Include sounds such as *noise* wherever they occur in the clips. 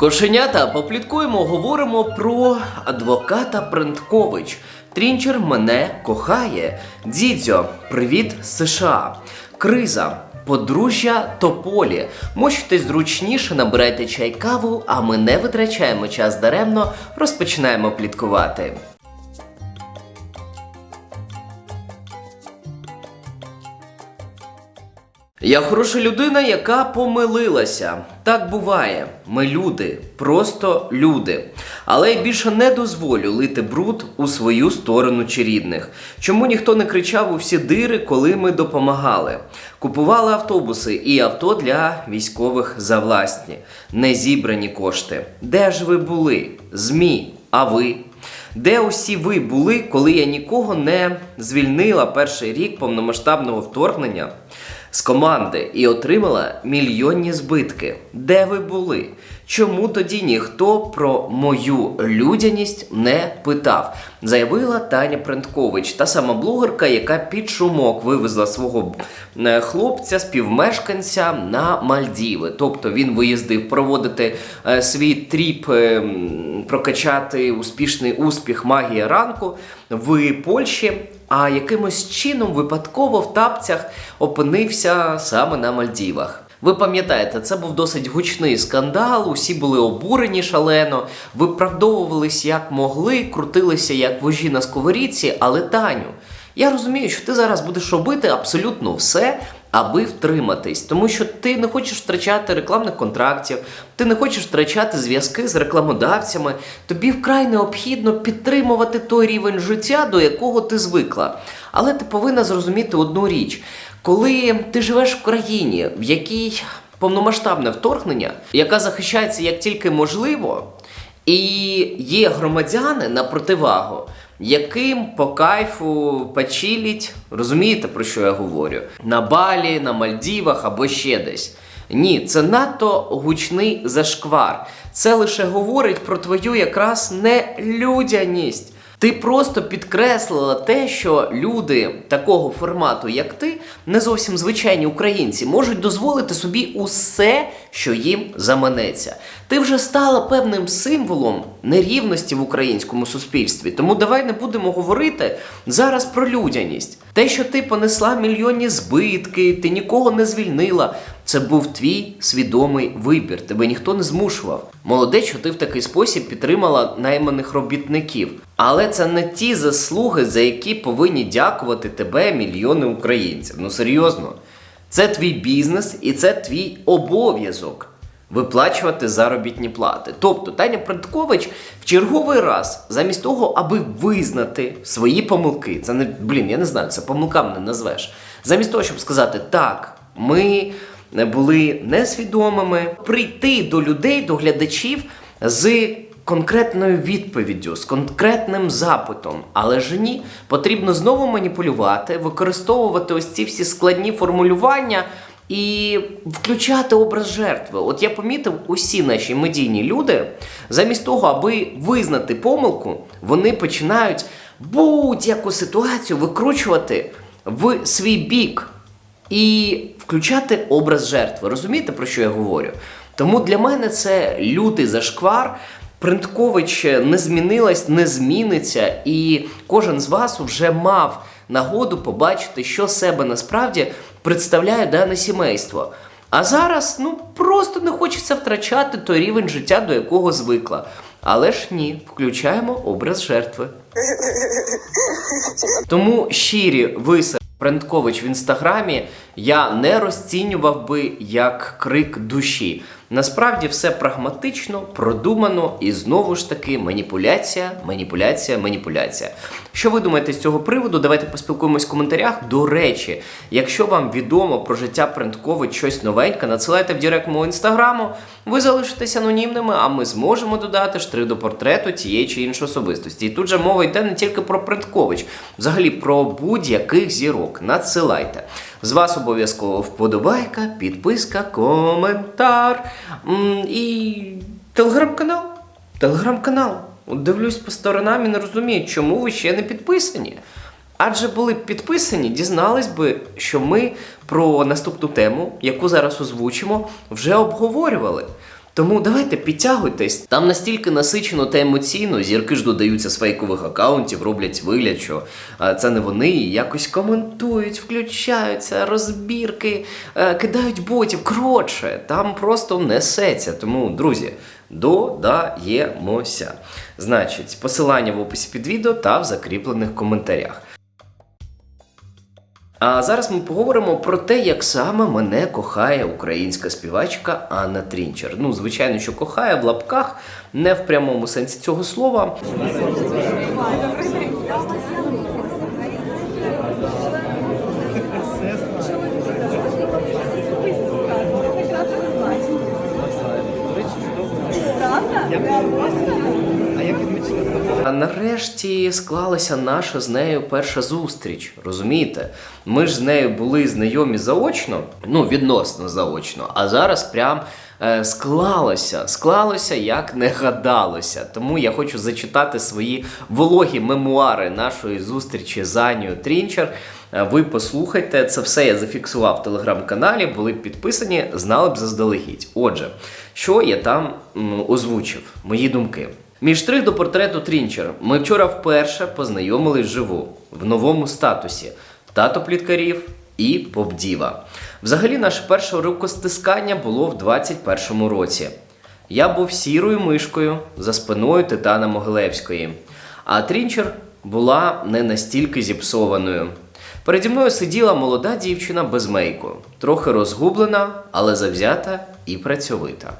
Кошенята, попліткуємо, говоримо про адвоката Пренткович. Трінчер мене кохає. Дідзьо, привіт США. Криза. Подружжя Тополі. Мощтесь зручніше, набирайте чай каву, а ми не витрачаємо час даремно, розпочинаємо пліткувати. Я хороша людина, яка помилилася. Так буває. Ми люди, просто люди. Але я більше не дозволю лити бруд у свою сторону чи рідних. Чому ніхто не кричав у всі дири, коли ми допомагали? Купували автобуси і авто для військових за власні, не зібрані кошти. Де ж ви були? ЗМІ, а ви? Де усі ви були, коли я нікого не звільнила перший рік повномасштабного вторгнення з команди і отримала мільйонні збитки? Де ви були? Чому тоді ніхто про мою людяність не питав? Заявила Таня Пренткович, та сама блогерка, яка під шумок вивезла свого е, хлопця, співмешканця на Мальдіви. Тобто він виїздив проводити е, свій тріп, е, прокачати успішний успіх магія ранку в Польщі. А якимось чином випадково в тапцях опинився саме на Мальдівах. Ви пам'ятаєте, це був досить гучний скандал, усі були обурені шалено, виправдовувались як могли, крутилися як вожі на сковорідці, але Таню, я розумію, що ти зараз будеш робити абсолютно все, аби втриматись, тому що ти не хочеш втрачати рекламних контрактів, ти не хочеш втрачати зв'язки з рекламодавцями. Тобі вкрай необхідно підтримувати той рівень життя, до якого ти звикла. Але ти повинна зрозуміти одну річ: коли ти живеш в країні, в якій повномасштабне вторгнення, яка захищається як тільки можливо, і є громадяни на противагу, яким по кайфу почиліть, розумієте, про що я говорю? На Балі, на Мальдівах або ще десь. Ні, це надто гучний зашквар. Це лише говорить про твою якраз нелюдяність. Ти просто підкреслила те, що люди такого формату, як ти, не зовсім звичайні українці, можуть дозволити собі усе, що їм заманеться. Ти вже стала певним символом нерівності в українському суспільстві. Тому давай не будемо говорити зараз про людяність. Те, що ти понесла мільйонні збитки, ти нікого не звільнила. Це був твій свідомий вибір. Тебе ніхто не змушував. Молодець, що ти в такий спосіб підтримала найманих робітників. Але це не ті заслуги, за які повинні дякувати тебе мільйони українців. Ну серйозно, це твій бізнес і це твій обов'язок виплачувати заробітні плати. Тобто Таня Пренткович в черговий раз, замість того, аби визнати свої помилки, це не блін, я не знаю, це помилкам не назвеш. Замість того, щоб сказати так, ми були несвідомими, прийти до людей, до глядачів з конкретною відповіддю, з конкретним запитом. Але ж ні, потрібно знову маніпулювати, використовувати ось ці всі складні формулювання. І включати образ жертви. От я помітив, усі наші медійні люди, замість того, аби визнати помилку, вони починають будь-яку ситуацію викручувати в свій бік і включати образ жертви. Розумієте, про що я говорю? Тому для мене це лютий зашквар. Принткович не змінилась, не зміниться, і кожен з вас вже мав нагоду побачити, що себе насправді представляє дане сімейство. А зараз ну просто не хочеться втрачати той рівень життя, до якого звикла. Але ж ні, включаємо образ жертви. *laughs* Тому щирі виси Пренткович в інстаграмі я не розцінював би як крик душі. Насправді все прагматично, продумано і знову ж таки маніпуляція, маніпуляція, маніпуляція. Що ви думаєте з цього приводу? Давайте поспілкуємось в коментарях. До речі, якщо вам відомо про життя Пренткович щось новеньке, надсилайте в директ мого інстаграму. Ви залишитесь анонімними, а ми зможемо додати штрих до портрету тієї чи іншої особистості. І тут же мова йде не тільки про Пренткович, взагалі про будь-яких зірок. Надсилайте. З вас обов'язково вподобайка, підписка, коментар і телеграм-канал. Телеграм-канал. Дивлюсь по сторонам і не розумію, чому ви ще не підписані. Адже були б підписані, дізнались би, що ми про наступну тему, яку зараз озвучимо, вже обговорювали. Тому давайте підтягуйтесь. Там настільки насичено та емоційно, зірки ж додаються з фейкових акаунтів, роблять вигляд, що е, це не вони, і якось коментують, включаються, розбірки, е, кидають ботів. Коротше, там просто несеться. Тому, друзі, додаємося. Значить, посилання в описі під відео та в закріплених коментарях. А зараз ми поговоримо про те, як саме мене кохає українська співачка Анна Трінчер. Ну, звичайно, що кохає в лапках, не в прямому сенсі цього слова. А нарешті склалася наша з нею перша зустріч. Розумієте? Ми ж з нею були знайомі заочно, ну відносно заочно, а зараз прям е, склалося, склалося як не гадалося. Тому я хочу зачитати свої вологі мемуари нашої зустрічі з Анією Трінчер. Е, Ви послухайте, це все я зафіксував в телеграм-каналі, були б підписані, знали б заздалегідь. Отже, що я там озвучив, мої думки. Мій штрих до портрету Трінчер. Ми вчора вперше познайомились вживу в новому статусі тато пліткарів і поп-діва. Взагалі, наше перше рукостискання було в 21-му році. Я був сірою мишкою за спиною Титана Могилевської, а Трінчер була не настільки зіпсованою. Переді мною сиділа молода дівчина без мейку, трохи розгублена, але завзята і працьовита.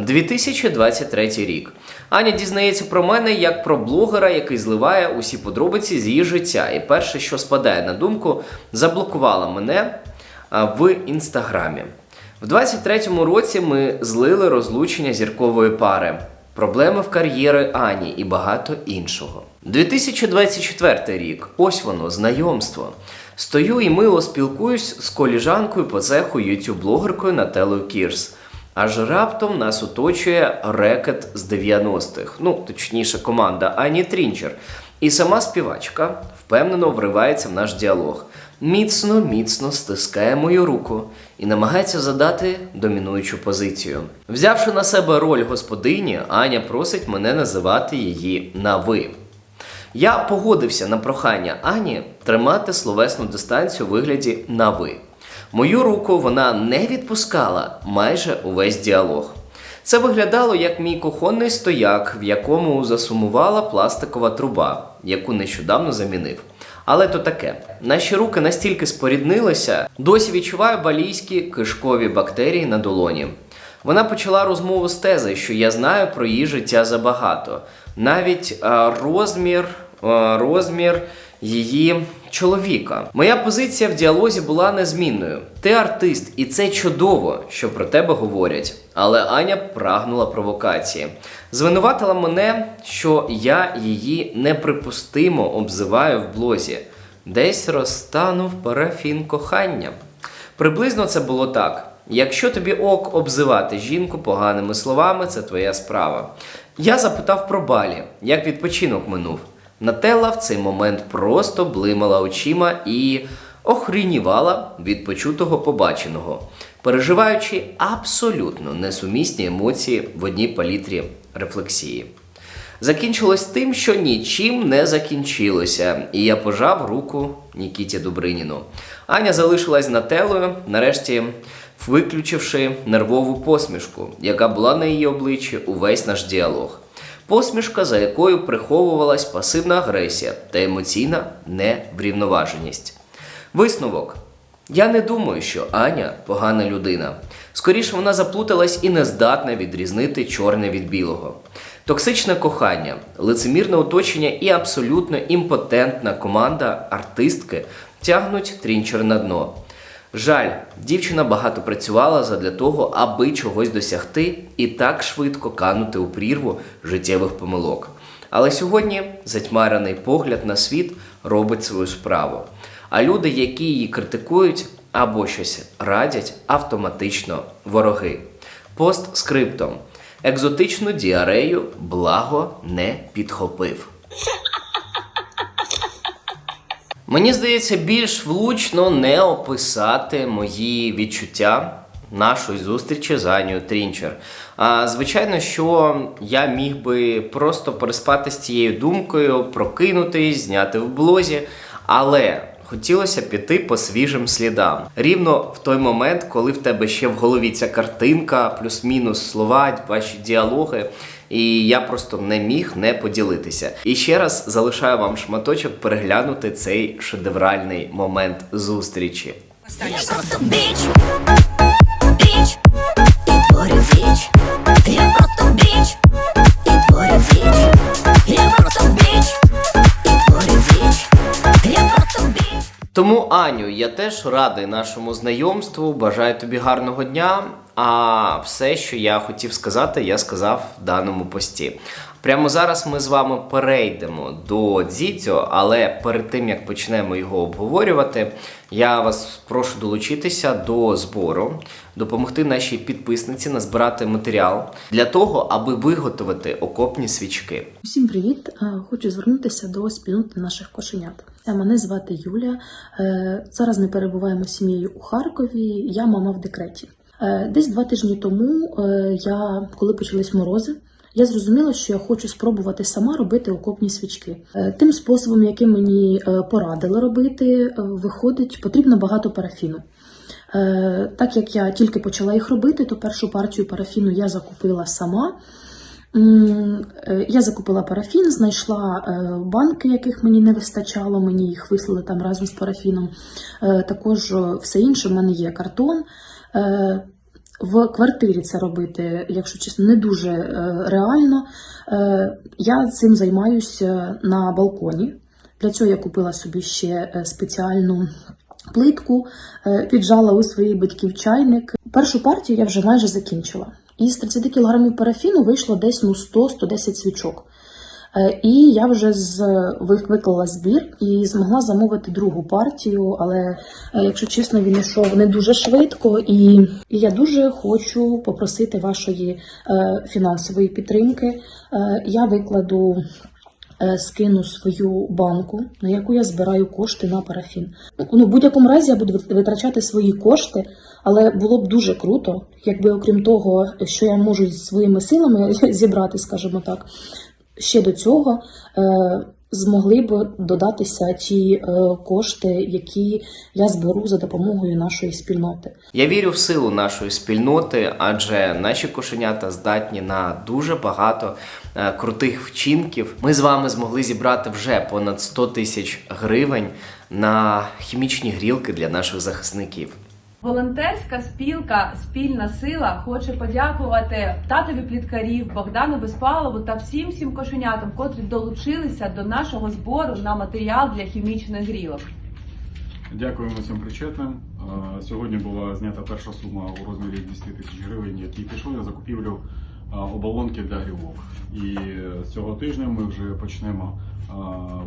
2023 рік. Аня дізнається про мене як про блогера, який зливає усі подробиці з її життя. І перше, що спадає на думку, заблокувала мене в інстаграмі. В 23-му році ми злили розлучення зіркової пари, проблеми в кар'єри Ані і багато іншого. 2024 рік. Ось воно, знайомство. Стою і мило спілкуюсь з коліжанкою по цеху ютуб-блогеркою Нателою Кірс. Аж раптом нас оточує рекет з 90-х, ну точніше, команда Ані Трінчер. І сама співачка впевнено вривається в наш діалог. Міцно, міцно стискає мою руку і намагається задати домінуючу позицію. Взявши на себе роль господині, Аня просить мене називати її на ви. Я погодився на прохання Ані тримати словесну дистанцію у вигляді на ви. Мою руку вона не відпускала майже увесь діалог. Це виглядало як мій кухонний стояк, в якому засумувала пластикова труба, яку нещодавно замінив. Але то таке. Наші руки настільки споріднилися, досі відчуваю балійські кишкові бактерії на долоні. Вона почала розмову з тези, що я знаю про її життя забагато. Навіть розмір, розмір її чоловіка. Моя позиція в діалозі була незмінною. Ти артист, і це чудово, що про тебе говорять. Але Аня прагнула провокації. Звинуватила мене, що я її неприпустимо обзиваю в блозі. Десь розтанув парафін кохання. Приблизно це було так. Якщо тобі ок обзивати жінку поганими словами, це твоя справа. Я запитав про балі, як відпочинок минув. Нателла в цей момент просто блимала очима і охрінівала від почутого побаченого, переживаючи абсолютно несумісні емоції в одній палітрі рефлексії. Закінчилось тим, що нічим не закінчилося, і я пожав руку Нікіті Добриніну. Аня залишилась нателою, нарешті виключивши нервову посмішку, яка була на її обличчі увесь наш діалог. Посмішка, за якою приховувалась пасивна агресія та емоційна неврівноваженість. Висновок. Я не думаю, що Аня погана людина. Скоріше вона заплуталась і не здатна відрізнити чорне від білого. Токсичне кохання, лицемірне оточення і абсолютно імпотентна команда артистки тягнуть трінчер на дно. Жаль, дівчина багато працювала задля того, аби чогось досягти і так швидко канути у прірву життєвих помилок. Але сьогодні затьмарений погляд на світ робить свою справу. А люди, які її критикують або щось радять, автоматично вороги. Пост скриптом. Екзотичну діарею благо не підхопив. Мені здається, більш влучно не описати мої відчуття нашої зустрічі з Анією Трінчер. А, звичайно, що я міг би просто переспати з цією думкою, прокинутись, зняти в блозі, але. Хотілося піти по свіжим слідам. Рівно в той момент, коли в тебе ще в голові ця картинка, плюс-мінус слова, ваші діалоги. І я просто не міг не поділитися. І ще раз залишаю вам шматочок переглянути цей шедевральний момент зустрічі. Я Тому, Аню, я теж радий нашому знайомству. Бажаю тобі гарного дня. А все, що я хотів сказати, я сказав в даному пості. Прямо зараз ми з вами перейдемо до Дзідзьо, але перед тим як почнемо його обговорювати, я вас прошу долучитися до збору, допомогти нашій підписниці назбирати матеріал для того, аби виготовити окопні свічки. Усім привіт! Е, Хочу звернутися до спільноти наших кошенят. Мене звати Юля. Е, Зараз ми перебуваємо з сім'єю у Харкові. Я мама в декреті. Е, Десь два тижні тому е, я, коли почались морози, я зрозуміла, що я хочу спробувати сама робити окопні свічки. Тим способом, яким мені порадили робити, виходить, потрібно багато парафіну. Так як я тільки почала їх робити, то першу партію парафіну я закупила сама. Е, Я закупила парафін, знайшла е, банки, яких мені не вистачало, мені їх вислали там разом з парафіном. Е, Також все інше в мене є картон. В квартирі це робити, якщо чесно, не дуже реально. Я цим займаюся на балконі. Для цього я купила собі ще спеціальну плитку, піджала у своїх батьків чайник. Першу партію я вже майже закінчила. Із 30 кг парафіну вийшло десь ну, 100-110 свічок. Е, І я вже з виклала збір і змогла замовити другу партію, але е, якщо чесно, він йшов не дуже швидко, і, я дуже хочу попросити вашої е, фінансової підтримки. Е, Я викладу е, скину свою банку, на яку я збираю кошти на парафін. Ну, в будь-якому разі я буду витрачати свої кошти, але було б дуже круто, якби окрім того, що я можу зі своїми силами *laughs* зібрати, скажімо так, ще до цього е, змогли б додатися ті е, кошти, які я зберу за допомогою нашої спільноти. Я вірю в силу нашої спільноти, адже наші кошенята здатні на дуже багато е, крутих вчинків. Ми з вами змогли зібрати вже понад 100 тисяч гривень на хімічні грілки для наших захисників. Волонтерська спілка Спільна сила хоче подякувати татові пліткарів Богдану Безпалову та всім всім кошенятам, котрі долучилися до нашого збору на матеріал для хімічних грілок. Дякуємо всім причетним. Сьогодні була знята перша сума у розмірі 200 тисяч гривень, які пішли на закупівлю оболонки для грілок. І е, з цього тижня ми вже почнемо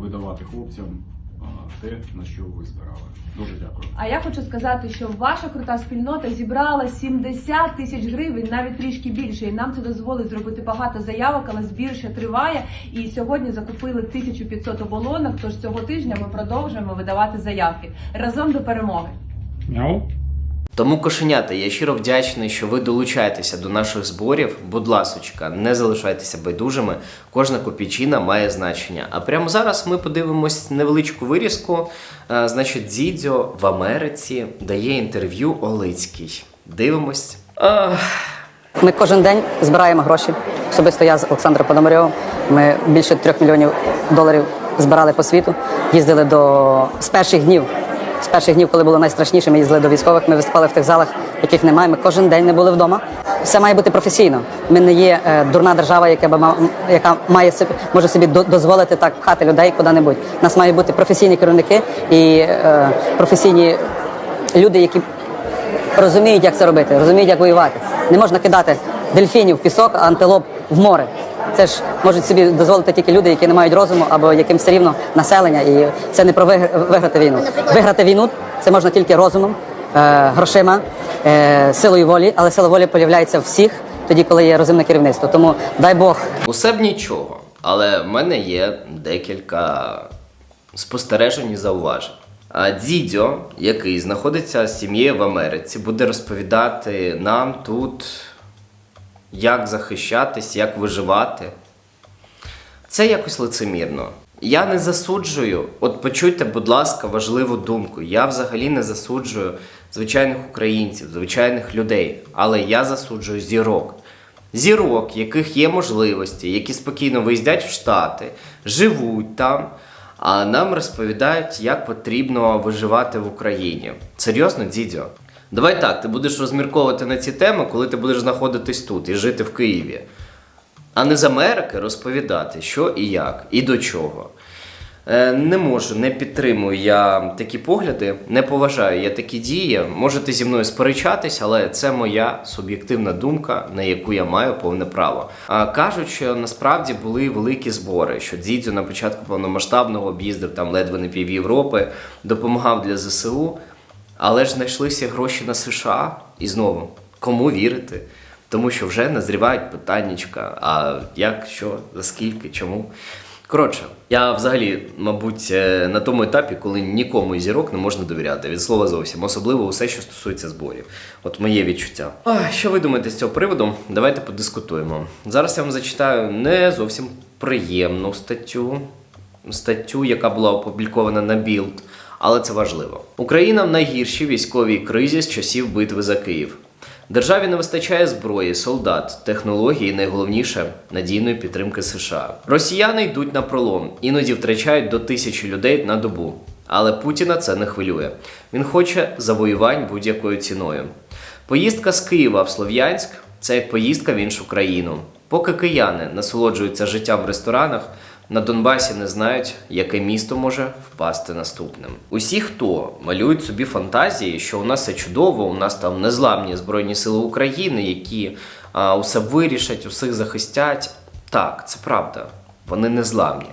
видавати хлопцям те, на що ви збирали. Дуже дякую. А я хочу сказати, що ваша крута спільнота зібрала 70 тисяч гривень, навіть трішки більше. І нам це дозволить зробити багато заявок, але збір ще триває. І сьогодні закупили 1500 оболонок. Тож цього тижня ми продовжуємо видавати заявки разом до перемоги. Мяу. Тому кошенята, я щиро вдячний, що ви долучаєтеся до наших зборів. Будь ласочка, не залишайтеся байдужими. Кожна копійчина має значення. А прямо зараз ми подивимось невеличку вирізку. Е, Значить, Дзідзьо в Америці дає інтерв'ю Олицький. Дивимось. Ах. Ми кожен день збираємо гроші. Особисто я з Олександром Пономарьовим. Ми більше трьох мільйонів доларів збирали по світу. Їздили до з перших днів. З перших днів, коли було найстрашніше, ми їздили до військових. Ми виступали в тих залах, яких немає. Ми кожен день не були вдома. Все має бути професійно. Ми не є е, дурна держава, яка яка має собі може собі до- дозволити так пхати людей куди-небудь. У нас мають бути професійні керівники і е, професійні люди, які розуміють, як це робити, розуміють, як воювати. Не можна кидати дельфінів в пісок, а антилоп в море. Це ж можуть собі дозволити тільки люди, які не мають розуму або яким все рівно населення. І це не про виграти війну. Виграти війну це можна тільки розумом, е, грошима, е, силою волі, але сила волі появляється всіх тоді, коли є розумне керівництво. Тому дай Бог Усе б нічого, але в мене є декілька спостережень і зауважень. А Дідьо, який знаходиться з сім'єю в Америці, буде розповідати нам тут, як захищатись, як виживати. Це якось лицемірно. Я не засуджую, от почуйте, будь ласка, важливу думку. Я взагалі не засуджую звичайних українців, звичайних людей, але я засуджую зірок. Зірок, яких є можливості, які спокійно виїздять в Штати, живуть там, а нам розповідають, як потрібно виживати в Україні. Серйозно, дідьо? Давай так, ти будеш розмірковувати на ці теми, коли ти будеш знаходитись тут і жити в Києві а не з Америки розповідати, що і як, і до чого. Е, Не можу, не підтримую я такі погляди, не поважаю я такі дії. Можете зі мною сперечатись, але це моя суб'єктивна думка, на яку я маю повне право. А кажуть, що насправді були великі збори, що Дзідзю на початку повномасштабного об'їздив там ледве не пів Європи, допомагав для ЗСУ, але ж знайшлися гроші на США. І знову, кому вірити? Тому що вже назрівають питаннячка, а як, що, за скільки, чому. Коротше, я взагалі, мабуть, е, на тому етапі, коли нікому із зірок не можна довіряти, від слова зовсім, особливо усе, що стосується зборів. От моє відчуття. А, що ви думаєте з цього приводу? Давайте подискутуємо. Зараз я вам зачитаю не зовсім приємну статтю, статтю, яка була опублікована на Білд, але це важливо. Україна в найгіршій військовій кризі з часів битви за Київ. Державі не вистачає зброї, солдат, технологій і найголовніше надійної підтримки США. Росіяни йдуть на пролом, іноді втрачають до тисячі людей на добу. Але Путіна це не хвилює. Він хоче завоювань будь-якою ціною. Поїздка з Києва в Слов'янськ це як поїздка в іншу країну. Поки кияни насолоджуються життям в ресторанах, на Донбасі не знають, яке місто може впасти наступним. Усі, хто малюють собі фантазії, що у нас все чудово, у нас там незламні збройні сили України, які а, усе вирішать, усіх захистять. Так, це правда, вони незламні.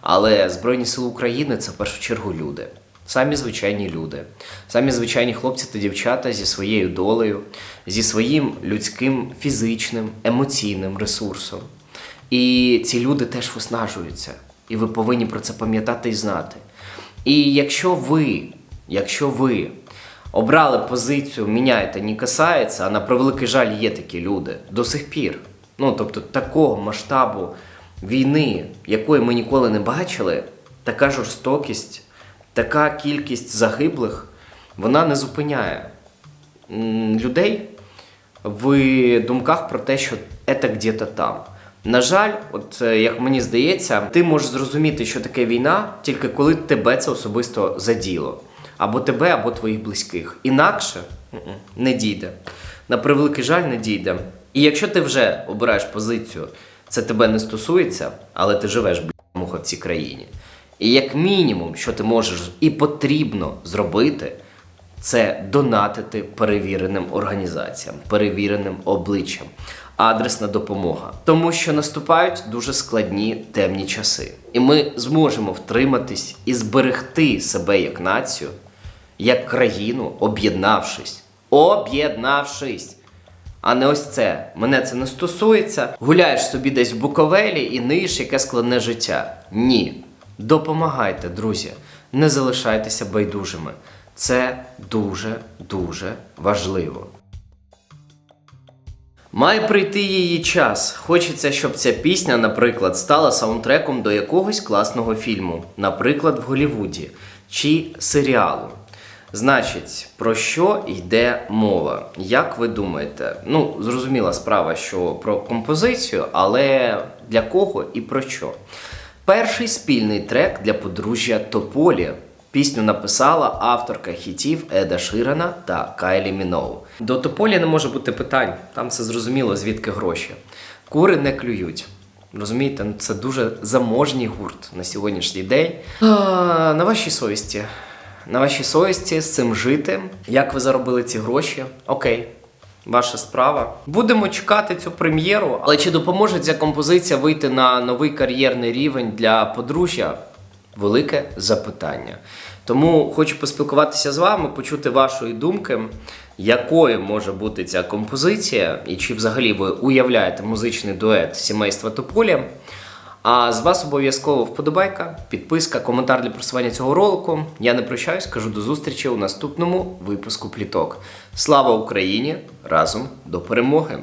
Але Збройні Сили України це в першу чергу люди. Самі звичайні люди, самі звичайні хлопці та дівчата зі своєю долею, зі своїм людським фізичним, емоційним ресурсом. І ці люди теж виснажуються. І ви повинні про це пам'ятати і знати. І якщо ви, якщо ви обрали позицію міняйте, не касається, а на превеликий жаль є такі люди до сих пір. Ну тобто такого масштабу війни, якої ми ніколи не бачили, така жорстокість, така кількість загиблих, вона не зупиняє людей в думках про те, що це где-то там. На жаль, от е, як мені здається, ти можеш зрозуміти, що таке війна, тільки коли тебе це особисто заділо. Або тебе, або твоїх близьких. Інакше не дійде. На превеликий жаль, не дійде. І якщо ти вже обираєш позицію, це тебе не стосується, але ти живеш бляха, в цій країні. І як мінімум, що ти можеш і потрібно зробити, це донатити перевіреним організаціям, перевіреним обличчям, адресна допомога. Тому що наступають дуже складні темні часи. І ми зможемо втриматись і зберегти себе як націю, як країну, об'єднавшись. Об'єднавшись. А не ось це. Мене це не стосується. Гуляєш собі десь в Буковелі і ниєш яке складне життя. Ні. Допомагайте, друзі. Не залишайтеся байдужими. Це дуже дуже важливо. Має прийти її час. Хочеться, щоб ця пісня, наприклад, стала саундтреком до якогось класного фільму, наприклад, в Голлівуді чи серіалу. Значить, про що йде мова? Як ви думаєте? Ну, зрозуміла справа, що про композицію, але для кого і про що? Перший спільний трек для подружжя Тополі. Пісню написала авторка хітів Еда Ширана та Кайлі Міноу. До Тополі не може бути питань, там все зрозуміло, звідки гроші. Кури не клюють. Розумієте, ну, це дуже заможній гурт на сьогоднішній день. А, на вашій совісті. На вашій совісті з цим жити. Як ви заробили ці гроші? Окей. Ваша справа. Будемо чекати цю прем'єру. Але чи допоможе ця композиція вийти на новий кар'єрний рівень для подружжя? Велике запитання. Тому хочу поспілкуватися з вами, почути вашої думки, якою може бути ця композиція, і чи взагалі ви уявляєте музичний дует сімейства Тополі. А з вас обов'язково вподобайка, підписка, коментар для просування цього ролику. Я не прощаюсь, кажу до зустрічі у наступному випуску пліток. Слава Україні! Разом до перемоги!